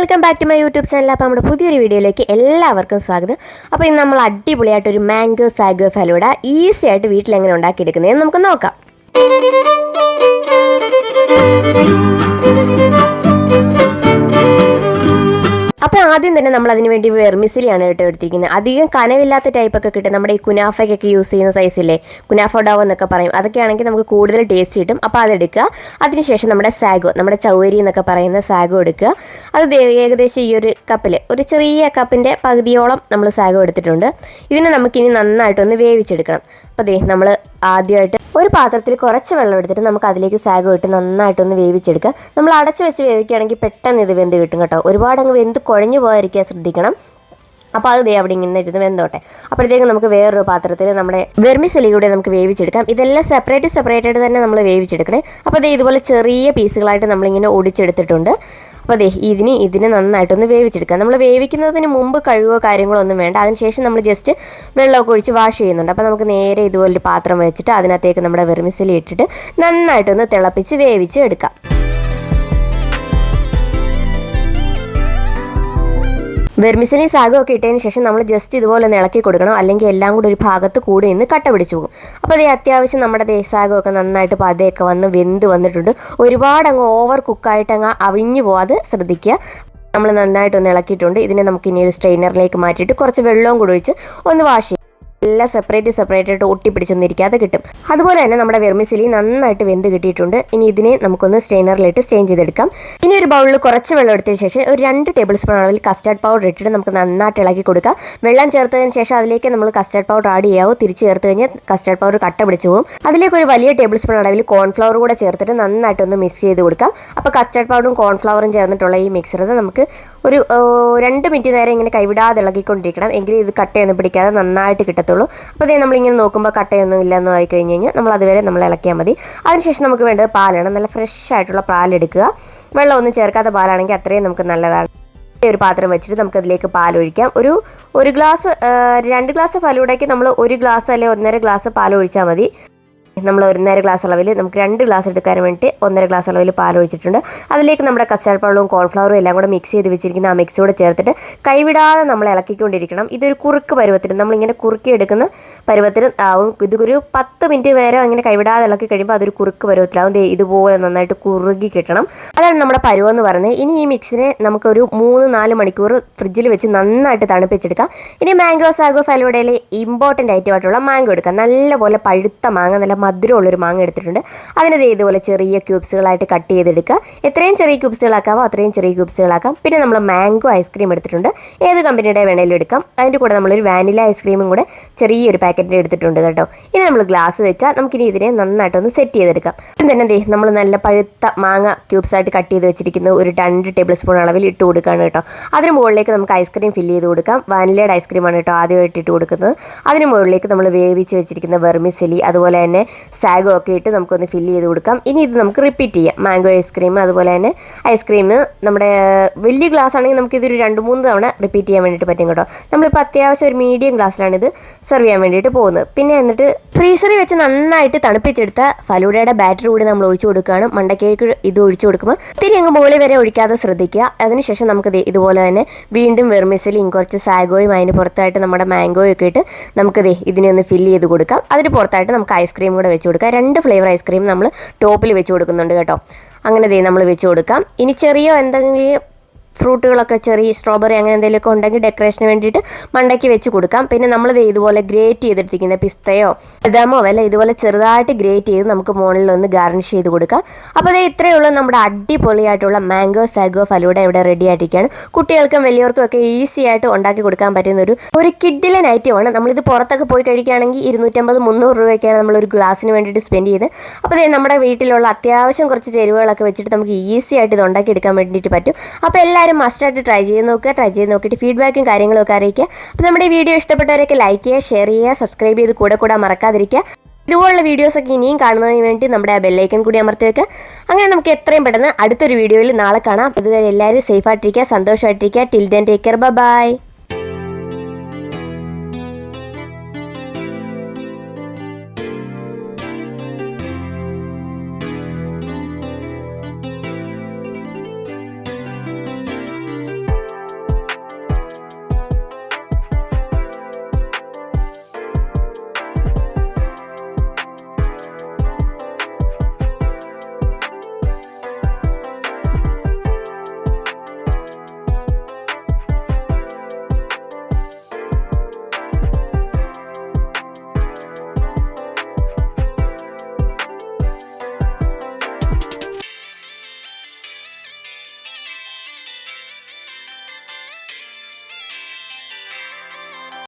Welcome back to my YouTube channel അപ്പോൾ നമ്മുടെ പുതിയൊരു വീഡിയോയിലേക്ക് എല്ലാവർക്കും സ്വാഗതം. അപ്പോൾ ഇന്ന് നമ്മൾ അടിപൊളിയായിട്ട് ഒരു മാംഗോ സാഗോ ഫലൂഡ ഈസി ആയിട്ട് വീട്ടിൽ എങ്ങനെ ഉണ്ടാക്കിയെടുക്കുന്നതെന്ന് നമുക്ക് നോക്കാം. അപ്പോൾ ആദ്യം തന്നെ നമ്മൾ അതിന് വേണ്ടി വെർമിസിലിയാണ് കേട്ടോ എടുത്തിരിക്കുന്നത്. അധികം കനവില്ലാത്ത ടൈപ്പ് ഒക്കെ കിട്ടും. നമ്മുടെ ഈ കുനാഫയ്ക്കൊക്കെ യൂസ് ചെയ്യുന്ന സൈസില്ലേ കുനാഫ ഡാവ് എന്നൊക്കെ പറയും. അതൊക്കെ ആണെങ്കിൽ നമുക്ക് കൂടുതൽ ടേസ്റ്റ് കിട്ടും. അപ്പോൾ അതെടുക്കുക അതിനുശേഷം നമ്മുടെ സാഗോ നമ്മുടെ ചൗരി എന്നൊക്കെ പറയുന്ന സാഗോ എടുക്കുക. അത് ഏകദേശം ഈ ഒരു കപ്പിൽ ഒരു ചെറിയ കപ്പിന്റെ പകുതിയോളം നമ്മൾ സാഗോ എടുത്തിട്ടുണ്ട്. ഇതിനെ നമുക്കിനി നന്നായിട്ടൊന്ന് വേവിച്ചെടുക്കണം. അപ്പോൾ ദേ നമ്മൾ ആദ്യമായിട്ട് ഒരു പാത്രത്തിൽ കുറച്ച് വെള്ളം എടുത്തിട്ട് നമുക്ക് അതിലേക്ക് സാഗോ ഇട്ട് നന്നായിട്ടൊന്ന് വേവിച്ചെടുക്കുക. നമ്മൾ അടച്ചു വെച്ച് വേവിക്കുകയാണെങ്കിൽ പെട്ടെന്ന് ഇത് വെന്ത് കിട്ടും കേട്ടോ. ഒരുപാട് അങ്ങ് വെന്ത് കുഴഞ്ഞു പോകാതിരിക്കാൻ ശ്രദ്ധിക്കണം. അപ്പോൾ അത് ദേ അവിടെ ഇങ്ങനെ ഇരുന്ന് വെന്തോട്ടെ. അപ്പോഴത്തേക്കും നമുക്ക് വേറൊരു പാത്രത്തിൽ നമ്മുടെ വെർമിസലി കൂടെ നമുക്ക് വേവിച്ചെടുക്കാം. ഇതെല്ലാം സെപ്പറേറ്റ് സെപ്പറേറ്റ് ആയിട്ട് തന്നെ നമ്മൾ വേവിച്ചെടുക്കണേ. അപ്പോൾ ദേ ഇതുപോലെ ചെറിയ പീസുകളായിട്ട് നമ്മളിങ്ങനെ ഒടിച്ചെടുത്തിട്ടുണ്ട്. അപ്പോൾ അതെ ഇതിന് ഇതിന് നന്നായിട്ടൊന്ന് വേവിച്ചെടുക്കുക. നമ്മൾ വേവിക്കുന്നതിന് മുമ്പ് കഴിവോ കാര്യങ്ങളോ ഒന്നും വേണ്ട. അതിനുശേഷം നമ്മൾ ജസ്റ്റ് വെള്ളമൊക്കെ ഒഴിച്ച് വാഷ് ചെയ്യുന്നുണ്ട്. അപ്പോൾ നമുക്ക് നേരെ ഇതുപോലൊരു പാത്രം വെച്ചിട്ട് അതിനകത്തേക്ക് നമ്മുടെ വെർമിസലി ഇട്ടിട്ട് നന്നായിട്ടൊന്ന് തിളപ്പിച്ച് വേവിച്ച് എടുക്കാം. വെർമിസലി സാഗോ ഒക്കെ ഇട്ടതിന് ശേഷം നമ്മൾ ജസ്റ്റ് ഇതുപോലെ ഒന്ന് ഇളക്കി കൊടുക്കണം. അല്ലെങ്കിൽ എല്ലാം കൂടി ഒരു ഭാഗത്ത് കൂടി നിന്ന് കട്ട പിടിച്ചു പോകും. അപ്പോൾ അത് അത്യാവശ്യം നമ്മുടെ ദേശാഗമൊക്കെ നന്നായിട്ട് പതയൊക്കെ വന്ന് വെന്ത് വന്നിട്ടുണ്ട്. ഒരുപാട് അങ്ങ് ഓവർ കുക്കായിട്ട് അങ്ങ് അവിഞ്ഞു പോവാതെ ശ്രദ്ധിക്കുക. നമ്മൾ നന്നായിട്ടൊന്ന് ഇളക്കിയിട്ടുണ്ട്. ഇതിനെ നമുക്ക് ഇനി ഒരു സ്ട്രെയിനറിലേക്ക് മാറ്റിയിട്ട് കുറച്ച് വെള്ളവും കൂടി ഒഴിച്ച് ഒന്ന് വാഷ് ചെയ്യാം. എല്ലാം സെപ്പറേറ്റ് സെപ്പറേറ്റ് ആയിട്ട് ഒട്ടിപ്പിടിച്ചൊന്നിരിക്കാതെ കിട്ടും. അതുപോലെ തന്നെ നമ്മുടെ വെർമിസിലി നന്നായിട്ട് വെന്ത് കിട്ടിയിട്ടുണ്ട്. ഇനി ഇതിനെ നമുക്കൊന്ന് സ്റ്റെയിനറിലിട്ട് സ്റ്റെയിൻ ചെയ്തെടുക്കാം. ഇനി ഒരു ബൗളിൽ കുറച്ച് വെള്ളം എടുത്തതിന് ശേഷം ഒരു രണ്ട് ടേബിൾ സ്പൂൺ അളവിൽ കസ്റ്റാർഡ് പൗഡർ ഇട്ടിട്ട് നമുക്ക് നന്നായിട്ട് ഇളക്കി കൊടുക്കാം. വെള്ളം ചേർത്തതിന് ശേഷം അതിലേക്ക് നമ്മൾ കസ്റ്റാർഡ് പൗഡർ ആഡ് ചെയ്യാവോ? തിരിച്ച് ചേർത്ത് കഴിഞ്ഞാൽ കസ്റ്റാർഡ് പൗഡർ കട്ട പിടിച്ചു പോകും. അതിലേക്ക് ഒരു വലിയ ടേബിൾ സ്പൂൺ അളവിൽ കോൺഫ്ലവർ കൂടെ ചേർത്തിട്ട് നന്നായിട്ട് ഒന്ന് മിക്സ് ചെയ്ത് കൊടുക്കാം. അപ്പോൾ കസ്റ്റാർഡ് പൗഡറും കോൺഫ്ലവറും ചേർന്നിട്ടുള്ള ഈ മിക്സർ നമുക്ക് ഒരു രണ്ട് മിനിറ്റ് നേരം ഇങ്ങനെ കൈവിടാതെ ഇളകിക്കൊണ്ടിരിക്കണം. എങ്കിലും ഇത് കട്ടയൊന്നും പിടിക്കാതെ നന്നായിട്ട് കിട്ടത്തുള്ളൂ. അപ്പോൾ അതേ നമ്മളിങ്ങനെ നോക്കുമ്പോൾ കട്ടയൊന്നും ഇല്ലെന്ന് ആയി കഴിഞ്ഞ് കഴിഞ്ഞാൽ നമ്മൾ അതുവരെ നമ്മൾ ഇളക്കിയാൽ മതി. അതിനുശേഷം നമുക്ക് വേണ്ടത് പാലാണ്. നല്ല ഫ്രഷ് ആയിട്ടുള്ള പാലെടുക്കുക വെള്ളമൊന്നും ചേർക്കാത്ത പാലാണെങ്കിൽ അത്രയും നമുക്ക് നല്ലതാണ്. ഒരു പാത്രം വെച്ചിട്ട് നമുക്കതിലേക്ക് പാലൊഴിക്കാം ഒരു ഒരു ഗ്ലാസ് രണ്ട് ഗ്ലാസ് ഫലൂടയ്ക്ക് നമ്മൾ ഒരു ഗ്ലാസ് അല്ലെങ്കിൽ ഒന്നര ഗ്ലാസ് പാൽ ഒഴിച്ചാൽ മതി. നമ്മൾ ഒന്നര ഗ്ലാസ് അളവിൽ നമുക്ക് രണ്ട് ഗ്ലാസ് എടുക്കാൻ വേണ്ടി ഒന്നര ഗ്ലാസ് അളവിൽ പാൽ ഒഴിച്ചിട്ടുണ്ട്. അതിലേക്ക് നമ്മുടെ കസ്റ്റാർഡ് പഴവും കോൺഫ്ലവറും എല്ലാം കൂടെ മിക്സ് ചെയ്ത് വെച്ചിരിക്കുന്ന ആ മിക്സ് കൂടെ ചേർത്തിട്ട് കൈവിടാതെ നമ്മൾ ഇളക്കിക്കൊണ്ടിരിക്കണം. ഇതൊരു കുറുക്ക് പരുവത്തിന് നമ്മളിങ്ങനെ കുറുക്കി എടുക്കുന്ന പരുവത്തിന് ആവും ഇതൊരു പത്ത് മിനിറ്റ് നേരം അങ്ങനെ കൈവിടാതെ ഇളക്കി കഴിയുമ്പോൾ അതൊരു കുറുക്ക് പരുവത്തിലാവും. ഇതുപോലെ നന്നായിട്ട് കുറുകി കിട്ടണം. അതാണ് നമ്മുടെ പരുവം എന്ന് പറയുന്നത്. ഇനി ഈ മിക്സിനെ നമുക്കൊരു മൂന്ന് നാല് മണിക്കൂർ ഫ്രിഡ്ജിൽ വെച്ച് നന്നായിട്ട് തണുപ്പിച്ചെടുക്കാം. ഇനി മാംഗോ സാഗോ ഫലൂടയിൽ ഇമ്പോർട്ടന്റ് ആയിട്ടുള്ള മാംഗോ എടുക്കാം. നല്ലപോലെ പഴുത്ത മാങ്ങ നല്ല മധുരമുള്ളൊരു മാങ്ങ എടുത്തിട്ടുണ്ട്. അതിനത് ഇതുപോലെ ചെറിയ ക്യൂബ്സുകളായിട്ട് കട്ട് ചെയ്തെടുക്കുക. എത്രയും ചെറിയ ക്യൂബ്സുകളാക്കാമോ അത്രയും ചെറിയ ക്യൂബ്സുകളാക്കാം. പിന്നെ നമ്മൾ മാംഗോ ഐസ്ക്രീം എടുത്തിട്ടുണ്ട്. ഏത് കമ്പനിയുടെ വേണേലും എടുക്കാം. അതിന്റെ കൂടെ നമ്മളൊരു വാനില ഐസ്ക്രീമും കൂടെ ചെറിയൊരു പാക്കറ്റിൽ എടുത്തിട്ടുണ്ട് കേട്ടോ. ഇനി നമ്മൾ ഗ്ലാസ് വെക്കുക. നമുക്കിനി ഇതിനെ നന്നായിട്ടൊന്ന് സെറ്റ് ചെയ്തെടുക്കാം. തന്നെ ദേ നമ്മൾ നല്ല പഴുത്ത മാങ്ങ ക്യൂബ്സായിട്ട് കട്ട് ചെയ്ത് വെച്ചിരിക്കുന്ന ഒരു രണ്ട് ടേബിൾ സ്പൂൺ അളവിൽ ഇട്ട് കൊടുക്കുകയാണ് കേട്ടോ. അതിന് മുകളിലേക്ക് നമുക്ക് ഐസ്ക്രീം ഫില്ല് ചെയ്ത് കൊടുക്കാം. വാനിലയുടെ ഐസ്ക്രീമാണ് കേട്ടോ ആദ്യമായിട്ട് ഇട്ട് കൊടുക്കുന്നത്. അതിന് മുകളിലേക്ക് നമ്മൾ വേവിച്ച് വെച്ചിരിക്കുന്ന വെർമിസെലി അതുപോലെ തന്നെ സാഗോ ഒക്കെ ഇട്ട് നമുക്കൊന്ന് ഫില്ല് ചെയ്ത് കൊടുക്കാം. ഇനി ഇത് നമുക്ക് റിപ്പീറ്റ് ചെയ്യാം. മാംഗോ ഐസ്ക്രീം അതുപോലെ തന്നെ ഐസ്ക്രീം നമ്മുടെ വലിയ ഗ്ലാസ് ആണെങ്കിൽ നമുക്കിതൊരു രണ്ട് മൂന്ന് തവണ റിപ്പീറ്റ് ചെയ്യാൻ വേണ്ടിയിട്ട് പറ്റും കേട്ടോ. നമ്മളിപ്പോൾ അത്യാവശ്യം ഒരു മീഡിയം ഗ്ലാസ്സിലാണ് ഇത് സെർവ് ചെയ്യാൻ വേണ്ടിയിട്ട് പോകുന്നത്. പിന്നെ എന്നിട്ട് ഫ്രീസറിൽ വെച്ച് നന്നായിട്ട് തണുപ്പിച്ചെടുത്ത ഫലൂഡയുടെ ബാറ്ററി കൂടി നമ്മൾ ഒഴിച്ചു കൊടുക്കുകയാണ്. മണ്ടക്കേക്ക് ഇത് ഒഴിച്ചു കൊടുക്കുമ്പോൾ തിരി അങ്ങ് മുകളിൽ വരെ ഒഴിക്കാതെ ശ്രദ്ധിക്കുക. അതിനുശേഷം നമുക്ക് ഇതുപോലെ തന്നെ വീണ്ടും വെർമിസലിയും കുറച്ച് സാഗോയും അതിന് പുറത്തായിട്ട് നമ്മുടെ മാംഗോയും ഒക്കെ ഇട്ട് നമുക്ക് ദേ ഇതിനെ ഒന്ന് ഫില്ല് ചെയ്ത് കൊടുക്കാം. അതിന് പുറത്തായിട്ട് നമുക്ക് ഐസ്ക്രീം കൂടെ വെച്ച് കൊടുക്കുക. രണ്ട് ഫ്ലേവർ ഐസ്ക്രീം നമ്മൾ ടോപ്പിൽ വെച്ച് കൊടുക്കുന്നുണ്ട് കേട്ടോ. അങ്ങനെ ദേ നമ്മൾ വെച്ച് കൊടുക്കാം. ഇനി ചെറിയ എന്തെങ്കിലും ഫ്രൂട്ടുകളൊക്കെ ചെറിയ സ്ട്രോബെറി അങ്ങനെ എന്തെങ്കിലുമൊക്കെ ഉണ്ടെങ്കിൽ ഡെക്കറേഷന് വേണ്ടിയിട്ട് മണ്ടയ്ക്ക് വെച്ച് കൊടുക്കാം. പിന്നെ നമ്മൾ ഇതുപോലെ ഗ്രേറ്റ് ചെയ്തെടുത്തിരിക്കുന്ന പിസ്തയോ ബദാമോ അല്ല ഇതുപോലെ ചെറുതായിട്ട് ഗ്രേറ്റ് ചെയ്ത് നമുക്ക് മുകളിൽ ഒന്ന് ഗാർണിഷ് ചെയ്ത് കൊടുക്കാം. അപ്പോൾ അതേ ഇത്രയുള്ള നമ്മുടെ അടിപൊളിയായിട്ടുള്ള മാംഗോ സാഗോ ഫലൂഡ ഇവിടെ റെഡി ആയിട്ടിരിക്കുകയാണ്. കുട്ടികൾക്കും വലിയവർക്കും ഒക്കെ ഈസി ആയിട്ട് ഉണ്ടാക്കി കൊടുക്കാൻ പറ്റുന്ന ഒരു ഒരു കിഡിലൻ ഐറ്റമാണ് നമ്മളിത് പുറത്തൊക്കെ പോയി കഴിക്കുകയാണെങ്കിൽ ഇരുന്നൂറ്റമ്പത് മുന്നൂറ് രൂപയൊക്കെയാണ് നമ്മൾ ഒരു ഗ്ലാസ്സിന് വേണ്ടിയിട്ട് സ്പെൻഡ് ചെയ്ത് അപ്പോൾ അതേ നമ്മുടെ വീട്ടിലുള്ള അത്യാവശ്യം കുറച്ച് ചേരുവകളൊക്കെ വെച്ചിട്ട് നമുക്ക് ഈസി ആയിട്ട് ഇത് ഉണ്ടാക്കി എടുക്കാൻ വേണ്ടിയിട്ട് പറ്റും. അപ്പോൾ എല്ലാവരും എല്ലാവരും മസ്റ്റായിട്ട് ട്രൈ ചെയ്ത് നോക്കുക ട്രൈ ചെയ്ത് നോക്കിയിട്ട് ഫീഡ്ബാക്കും കാര്യങ്ങളൊക്കെ അറിയിക്കുക. അപ്പോൾ നമ്മുടെ ഈ വീഡിയോ ഇഷ്ടപ്പെട്ടവരൊക്കെ ലൈക്ക് ചെയ്യുക ഷെയർ ചെയ്യുക സബ്സ്ക്രൈബ് ചെയ്ത് കൂടെ കൂടെ മറക്കാതിരിക്കുക. ഇതുപോലുള്ള വീഡിയോസൊക്കെ ഇനിയും കാണുന്നതിന് വേണ്ടി നമ്മുടെ ആ ബെല്ലൈക്കൺ കൂടി അമർത്തി വെക്കുക. അങ്ങനെ നമുക്ക് എത്രയും പെട്ടെന്ന് അടുത്തൊരു വീഡിയോയിൽ നാളെ കാണാം. അതുവരെ എല്ലാവരും സേഫായിട്ടിരിക്കുക സന്തോഷമായിട്ടിരിക്കുക. Till then take care bye